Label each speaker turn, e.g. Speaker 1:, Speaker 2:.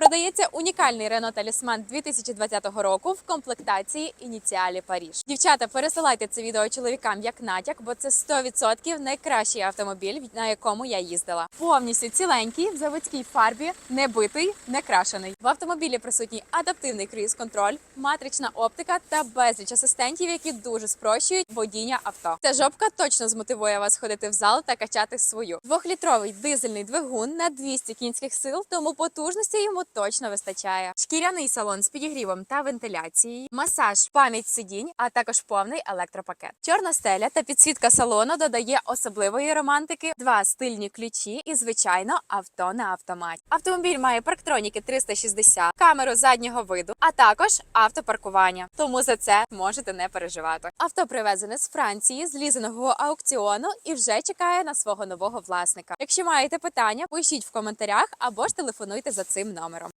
Speaker 1: Продається унікальний Renault Talisman 2020 року в комплектації ініціалі Паріж. Дівчата, пересилайте це відео чоловікам як натяк, бо це 100% найкращий автомобіль, на якому я їздила. Повністю ціленький в заводській фарбі, не битий, не крашений. В автомобілі присутній адаптивний круїз-контроль, матрична оптика та безліч асистентів, які дуже спрощують водіння авто. Ця жопка точно змотивує вас ходити в зал та качати свою. Двохлітровий дизельний двигун на 200 кінських сил, тому потужності йому точно вистачає. Шкіряний салон з підігрівом та вентиляцією, масаж, пам'ять сидінь, а також повний електропакет. Чорна стеля та підсвітка салону додає особливої романтики, два стильні ключі і, звичайно, авто на автоматі. Автомобіль має парктроніки 360, камеру заднього виду, а також автопаркування. Тому за це можете не переживати. Авто привезене з Франції з лізингового аукціону і вже чекає на свого нового власника. Якщо маєте питання, пишіть в коментарях або ж телефонуйте за цим номером.